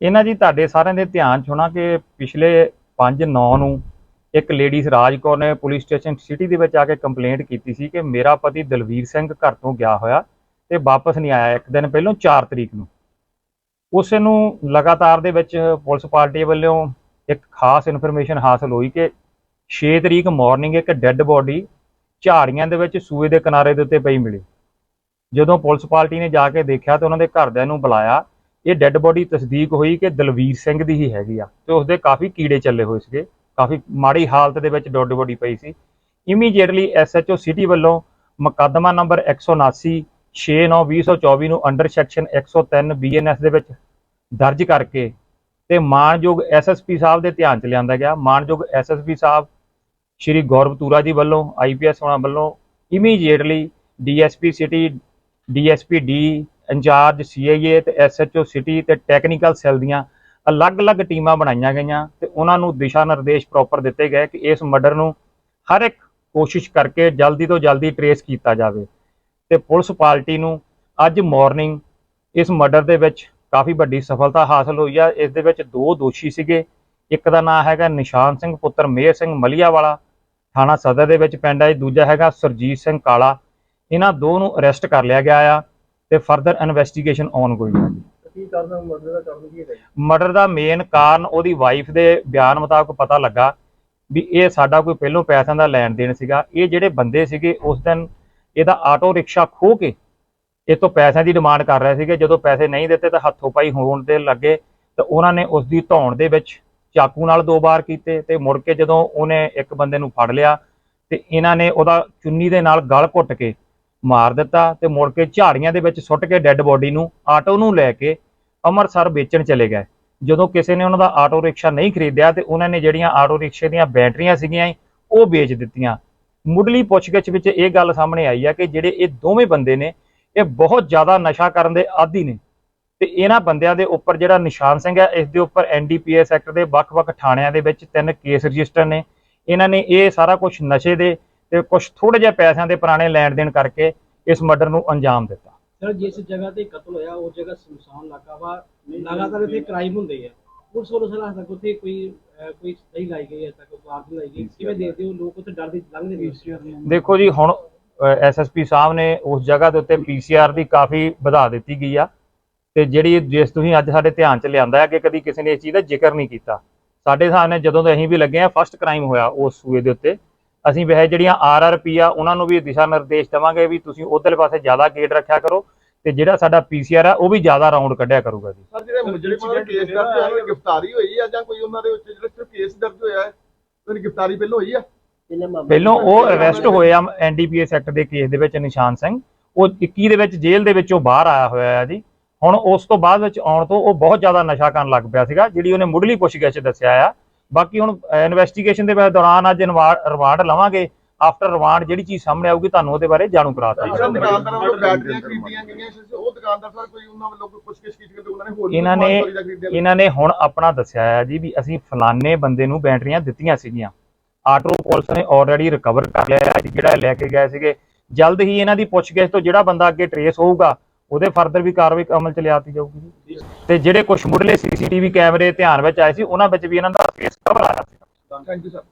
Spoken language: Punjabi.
ਇਹਨਾਂ ਜੀ ਤੁਹਾਡੇ ਸਾਰਿਆਂ ਦੇ ਧਿਆਨ 'ਚ ਹੋਣਾ ਕਿ ਪਿਛਲੇ 5/9 ਨੂੰ ਇੱਕ ਲੇਡੀਜ਼ ਰਾਜ ਕੌਰ ਨੇ ਪੁਲਿਸ ਸਟੇਸ਼ਨ ਸਿਟੀ ਦੇ ਵਿੱਚ ਆ ਕੇ ਕੰਪਲੇਂਟ ਕੀਤੀ ਸੀ ਕਿ ਮੇਰਾ ਪਤੀ ਦਲਵੀਰ ਸਿੰਘ ਘਰ ਤੋਂ ਗਿਆ ਹੋਇਆ ਤੇ ਵਾਪਸ ਨਹੀਂ ਆਇਆ ਇੱਕ ਦਿਨ ਪਹਿਲਾਂ 4 ਤਰੀਕ ਨੂੰ। ਉਸ ਨੂੰ ਲਗਾਤਾਰ ਦੇ ਵਿੱਚ ਪੁਲਿਸ ਪਾਰਟੀ ਵੱਲੋਂ ਇੱਕ ਖਾਸ ਇਨਫੋਰਮੇਸ਼ਨ ਹਾਸਲ ਹੋਈ ਕਿ 6 ਤਰੀਕ ਮਾਰਨਿੰਗ ਇੱਕ ਡੈੱਡ ਬੋਡੀ ਝਾੜੀਆਂ ਦੇ ਵਿੱਚ ਸੂਏ ਦੇ ਕਿਨਾਰੇ ਦੇ ਉੱਤੇ ਪਈ ਮਿਲੀ। ਜਦੋਂ ਪੁਲਿਸ ਪਾਰਟੀ ਨੇ ਜਾ ਕੇ ਦੇਖਿਆ ਤਾਂ ਉਹਨਾਂ ਦੇ ਘਰਦਿਆਂ ਨੂੰ ਬੁਲਾਇਆ ਇਹ ਡੈੱਡ ਬੋਡੀ ਤਸਦੀਕ ਹੋਈ ਕਿ ਦਲਵੀਰ ਸਿੰਘ ਦੀ ਹੀ ਹੈਗੀ ਆ ਤੇ ਉਸਦੇ ਕਾਫੀ ਕੀੜੇ ਚੱਲੇ ਹੋਏ ਸੀਗੇ, ਕਾਫੀ ਮਾੜੀ ਹਾਲਤ ਦੇ ਵਿੱਚ ਡੈੱਡ ਬੋਡੀ ਪਈ ਸੀ। ਇਮੀਡੀਏਟਲੀ ਐਸਐਚਓ ਸਿਟੀ ਵੱਲੋਂ ਮੁਕੱਦਮਾ ਨੰਬਰ 179 6/9/2024 ਨੂੰ ਅੰਡਰ ਸੈਕਸ਼ਨ 103 ਬੀਐਨਐਸ ਦੇ ਵਿੱਚ ਦਰਜ ਕਰਕੇ ਤੇ ਮਾਨਯੋਗ ਐਸਐਸਪੀ ਸਾਹਿਬ ਦੇ ਧਿਆਨ ਚ ਲਿਆਂਦਾ ਗਿਆ। ਮਾਨਯੋਗ ਐਸਐਸਪੀ ਸਾਹਿਬ ਸ਼੍ਰੀ ਗੌਰਵਤੂਰਾ ਜੀ ਵੱਲੋਂ ਆਈਪੀਐਸ ਹੋਣਾ ਵੱਲੋਂ immediately DSP city DSP D incharge CIA ਤੇ ਐਸਐਚਓ ਸਿਟੀ ਤੇ ਟੈਕਨੀਕਲ ਸੈੱਲ ਦੀਆਂ ਅਲੱਗ-ਅਲੱਗ ਟੀਮਾਂ ਬਣਾਈਆਂ ਗਈਆਂ ਤੇ ਉਹਨਾਂ ਨੂੰ ਦਿਸ਼ਾ ਨਿਰਦੇਸ਼ ਪ੍ਰੋਪਰ ਦਿੱਤੇ ਗਏ ਕਿ ਇਸ ਮਰਡਰ ਨੂੰ ਹਰ ਇੱਕ ਕੋਸ਼ਿਸ਼ ਕਰਕੇ ਜਲਦੀ ਤੋਂ ਜਲਦੀ ਟਰੇਸ ਕੀਤਾ ਜਾਵੇ ਤੇ ਪੁਲਿਸ ਪਾਰਟੀ ਨੂੰ ਅੱਜ ਮਾਰਨਿੰਗ ਇਸ ਮਰਡਰ ਦੇ ਵਿੱਚ ਕਾਫੀ ਵੱਡੀ ਸਫਲਤਾ ਹਾਸਲ ਹੋਈ ਆ। ਇਸ ਦੇ ਵਿੱਚ ਦੋ ਦੋਸ਼ੀ ਸੀਗੇ, ਇੱਕ ਦਾ ਨਾਮ ਹੈਗਾ ਨਿਸ਼ਾਨ ਸਿੰਘ, ਪੁੱਤਰ ਮੇਹਰ ਸਿੰਘ ਮਲੀਆ ਵਾਲਾ ਥਾਣਾ ਸਦਰ ਦੇ ਵਿੱਚ ਪਿੰਡ ਹੈ ਦੂਜਾ ਹੈਗਾ ਸਰਜੀਤ ਸਿੰਘ ਕਾਲਾ। ਇਹਨਾਂ ਦੋ ਨੂੰ ਅਰੈਸਟ ਕਰ ਲਿਆ ਗਿਆ ਆ। ਤੇ ਫਰਦਰ ਇਨਵੈਸਟੀਗੇਸ਼ਨ ਔਨ ਗੋਇੰਗ ਹੈ ਜੀ। ਕੀ ਕਾਰਨ ਮਰਡਰ ਦਾ ਕਾਰਨ ਕੀ ਹੈ ਮਰਡਰ ਦਾ ਮੇਨ ਕਾਰਨ ਉਹਦੀ ਵਾਈਫ ਦੇ ਬਿਆਨ ਮੁਤਾਬਕ ਪਤਾ ਲੱਗਾ ਵੀ ਇਹ ਸਾਡਾ ਕੋਈ ਪਹਿਲੋਂ ਪੈਸਿਆਂ ਦਾ ਲੈਣ ਦੇਣ ਸੀਗਾ। ਇਹ ਜਿਹੜੇ ਬੰਦੇ ਸੀਗੇ ਉਸ ਦਿਨ ਇਹਦਾ ਆਟੋ ਰਿਕਸ਼ਾ ਖੋਹ ਕੇ ਇਹ ਤੋਂ ਪੈਸਿਆਂ ਦੀ ਡਿਮਾਂਡ ਕਰ ਰਹੇ ਸੀਗੇ। ਜਦੋਂ ਪੈਸੇ ਨਹੀਂ ਦਿੱਤੇ ਤਾਂ ਹੱਥੋਂ ਪਾਈ ਹੋਣ ਦੇ ਲੱਗੇ ਤੇ ਉਹਨਾਂ ਨੇ ਉਸ ਦੀ ਧੌਣ ਦੇ ਵਿੱਚ ਚਾਕੂ ਨਾਲ ਦੋ ਵਾਰ ਕੀਤੇ ਤੇ ਮੁੜ ਕੇ ਜਦੋਂ ਉਹਨੇ ਇੱਕ ਬੰਦੇ ਨੂੰ ਫੜ ਲਿਆ ਤੇ ਇਹਨਾਂ ਨੇ ਉਹਦਾ ਚੁੰਨੀ ਦੇ ਨਾਲ ਗਲ ਘੁੱਟ ਕੇ ਮਾਰ ਦਿੱਤਾ ਤੇ ਮੁੜ ਕੇ ਝਾੜੀਆਂ ਦੇ ਵਿੱਚ ਸੁੱਟ ਕੇ ਡੈੱਡ ਬੋਡੀ ਨੂੰ ਆਟੋ ਨੂੰ ਲੈ ਕੇ ਅੰਮ੍ਰਿਤਸਰ ਵੇਚਣ ਚਲੇ ਗਏ। ਜਦੋਂ ਕਿਸੇ ਨੇ ਉਹਨਾਂ ਦਾ ਆਟੋ ਰਿਕਸ਼ਾ ਨਹੀਂ ਖਰੀਦਿਆ ਤੇ ਉਹਨਾਂ ਨੇ ਜਿਹੜੀਆਂ ਆਟੋ ਰਿਕਸ਼ੇ ਦੀਆਂ ਬੈਟਰੀਆਂ ਸੀਗੀਆਂ ਸੀ, ਉਹ ਵੇਚ ਦਿੱਤੀਆਂ। ਮੁੱਢਲੀ ਪੁੱਛਗਿੱਛ ਵਿੱਚ ਇਹ ਗੱਲ ਸਾਹਮਣੇ ਆਈ ਆ ਕਿ ਜਿਹੜੇ ਇਹ ਦੋਵੇਂ ਬੰਦੇ ਨੇ ਇਹ ਬਹੁਤ ਜ਼ਿਆਦਾ ਨਸ਼ਾ ਕਰਨ ਦੇ ਆਦੀ ਨੇ। ਤੇ ਇਹਨਾਂ ਬੰਦਿਆਂ ਦੇ ਉੱਪਰ ਜਿਹੜਾ ਨਿਸ਼ਾਨ ਸਿੰਘ ਹੈ ਇਸ ਦੇ ਉੱਪਰ ਐਨਡੀਪੀਐਸ ਐਕਟ ਦੇ ਵੱਖ-ਵੱਖ ਥਾਣਿਆਂ ਦੇ ਵਿੱਚ ਤਿੰਨ ਕੇਸ ਰਜਿਸਟਰ ਨੇ। ਇਹਨਾਂ ਨੇ ਇਹ ਸਾਰਾ ਕੁਝ ਨਸ਼ੇ ਦੇ ਤੇ ਕੁਝ ਥੋੜੇ ਜਿਹੇ ਪੈਸਿਆਂ ਦੇ ਪੁਰਾਣੇ ਲੈਣ ਦੇਣ ਕਰਕੇ ਇਸ ਮਰਡਰ ਨੂੰ ਅੰਜਾਮ ਦਿੱਤਾ। ਸਰ ਜਿਸ ਜਗ੍ਹਾ ਤੇ ਕਤਲ ਹੋਇਆ ਉਹ ਜਗ੍ਹਾ ਸੁਨਸਾਨ ਇਲਾਕਾ ਵਾ। ਲਗਾਤਾਰ ਇੱਥੇ ਕ੍ਰਾਈਮ ਹੁੰਦੇ ਆ। ਪੁਲਿਸ ਵੱਲੋਂ ਸਰ ਹਜੇ ਤੱਕ ਉੱਥੇ ਕੋਈ ਕੋਈ ਸਹੀ ਲਾਈ ਗਈ ਹੈ ਤੱਕ ਕਾਰ ਨਹੀਂ ਲਾਈ ਗਈ। ਕਿਵੇਂ ਦੇਖਦੇ ਹੋ? ਲੋਕ ਉੱਥੇ ਡਰਦੇ ਲੰਘਦੇ ਨੇ? ਦੇਖੋ ਜੀ ਹੁਣ ਐਸਐਸਪੀ ਸਾਹਿਬ ਨੇ ਉਸ ਜਗ੍ਹਾ ਦੇ ਉੱਤੇ ਪੀਸੀਆਰ ਦੀ ਕਾਫੀ ਵਧਾ ਦਿੱਤੀ ਗਈ ਆ। ਤੇ ਜਿਹੜੀ ਜਿਸ ਤੁਸੀਂ ਅੱਜ ਸਾਡੇ ਧਿਆਨ ਚ ਲਿਆਂਦਾ ਹੈ ਕਿ ਕਦੀ ਕਿਸੇ ਨੇ ਇਸ ਚੀਜ਼ ਦਾ ਜ਼ਿਕਰ ਨਹੀਂ ਕੀਤਾ। ਸਾਡੇ ਹਿਸਾਬ ਨਾਲ ਜਦੋਂ ਤੋਂ ਅਸੀਂ ਵੀ ਲੱਗੇ ਆ ਫਸਟ ਕ੍ਰਾਈਮ ਹੋਇਆ ਉਸ ਸੂਏ ਦੇ ਉੱਤੇ। ਅਸੀਂ ਵੈਸੇ ਜਿਹੜੀਆਂ ਆਰਆਰਪੀ ਆ ਉਹਨਾਂ ਨੂੰ ਵੀ ਦਿਸ਼ਾ ਨਿਰਦੇਸ਼ ਦੇਵਾਂਗੇ ਵੀ ਤੁਸੀਂ ਉਧਰਲੇ ਪਾਸੇ ਜ਼ਿਆਦਾ ਗੇਟ ਰੱਖਿਆ ਕਰੋ ਤੇ ਜਿਹੜਾ ਸਾਡਾ ਪੀਸੀਆਰ ਆ ਉਹ ਵੀ ਜ਼ਿਆਦਾ ਰਾਉਂਡ ਕੱਢਿਆ ਕਰੂਗਾ ਜੀ। ਸਰ ਜਿਹੜੇ ਦੇ ਕੇਸ ਦਰਜ ਹੋਇਆ ਗ੍ਰਿਫਤਾਰੀ ਹੋਈ ਹੈ ਜਾਂ ਕੋਈ ਉਹਨਾਂ ਦੇ ਵਿੱਚ ਜਿਹੜਾ ਸਿਰਫ ਕੇਸ ਦਰਜ ਹੋਇਆ ਹੈ ਉਹਨਾਂ ਦੀ ਗ੍ਰਿਫਤਾਰੀ ਪਹਿਲਾਂ ਹੋਈ ਆ? ਪਹਿਲੋਂ ਉਹ ਅਰੈਸਟ ਹੋਏ ਆ ਐਨਡੀਪੀਐਸ ਐਕਟ ਦੇ ਕੇਸ ਦੇ ਵਿੱਚ ਨਿਸ਼ਾਨ ਸਿੰਘ। ਉਹ 21 ਦੇ ਵਿੱਚ ਜੇਲ੍ਹ ਦੇ ਵਿੱਚੋਂ ਬਾਹਰ ਆਇਆ ਹੋਇਆ ਹੈ ਜੀ। ਹੁਣ ਉਸ ਤੋਂ ਬਾਅਦ ਵਿੱਚ ਆਉਣ ਤੋਂ ਉਹ ਬਹੁਤ ਜ਼ਿਆਦਾ ਨਸ਼ਾ ਕਰਨ ਲੱਗ ਪਿਆ ਸੀਗਾ ਜਿਹੜੀ ਉਹਨੇ ਮੁੱਢਲੀ ਪੁੱਛਗਿੱਛ ਦੱਸਿਆ ਆ ਬਾਕੀ ਹੁਣ ਇਨਵੈਸਟੀਗੇਸ਼ਨ ਦੇ ਦੌਰਾਨ ਅੱਜ ਰਿਵਾਰਡ ਲਵਾਂਗੇ। ਆਫਟਰ ਰਿਵਾਰਡ ਜਿਹੜੀ ਚੀਜ਼ ਸਾਹਮਣੇ ਆਊਗੀ ਤੁਹਾਨੂੰ ਉਹਦੇ ਬਾਰੇ ਜਾਣੂ ਕਰਾਤਾ ਜਿਹੜਾ ਜੀ ਦੁਕਾਨਦਾਰਾਂ ਵੱਲੋਂ ਬੈਟਰੀਆਂ ਖਰੀਦੀਆਂ ਗਈਆਂ ਸੀ ਉਹ ਦੁਕਾਨਦਾਰ ਸਰ ਕੋਈ ਉਹਨਾਂ ਵੱਲੋਂ ਕੋਈ ਪੁੱਛਗਿੱਛ ਕੀਤੀ ਗਈ ਤੇ ਉਹਨਾਂ ਨੇ ਹੋਰ ਵੀ ਇਹਨਾਂ ਨੇ ਇਹਨਾਂ ਹੁਣ ਆਪਣਾ ਦੱਸਿਆ ਹੈ ਜੀ ਵੀ ਅਸੀਂ ਫਲਾਣੇ ਬੰਦੇ ਨੂੰ ਬੈਟਰੀਆਂ ਦਿੱਤੀਆਂ ਸੀਗੀਆਂ। ਆਟੋ ਪੁਲਿਸ ਨੇ ਆਲਰੇਡੀ ਰਿਕਵਰ ਕਰ ਲਿਆ ਹੈ ਜਿਹੜਾ ਲੈ ਕੇ ਗਏ ਸੀਗੇ। ਜਲਦ ਹੀ ਇਹਨਾਂ ਦੀ ਪੁੱਛਗਿੱਛ ਤੋਂ ਜਿਹੜਾ ਬੰਦਾ ਅੱਗੇ ਟਰੇਸ ਹੋਊਗਾ ਉਹਦੇ ਫਰਦਰ ਵੀ ਕਾਰਵਾਈ ਅਮਲ ਚ ਲਿਆਤੀ ਜਾਊਗੀ ਤੇ ਜਿਹੜੇ ਕੁਝ ਮੁੱਢਲੇ ਸੀਸੀਟੀਵੀ ਕੈਮਰੇ ਧਿਆਨ ਵਿੱਚ ਆਏ ਸੀ, ਉਹਨਾਂ ਵਿੱਚ ਵੀ ਇਹਨਾਂ ਦਾ ਫੇਸ ਕਵਰ ਆਇਆ ਸੀ। Thank you sir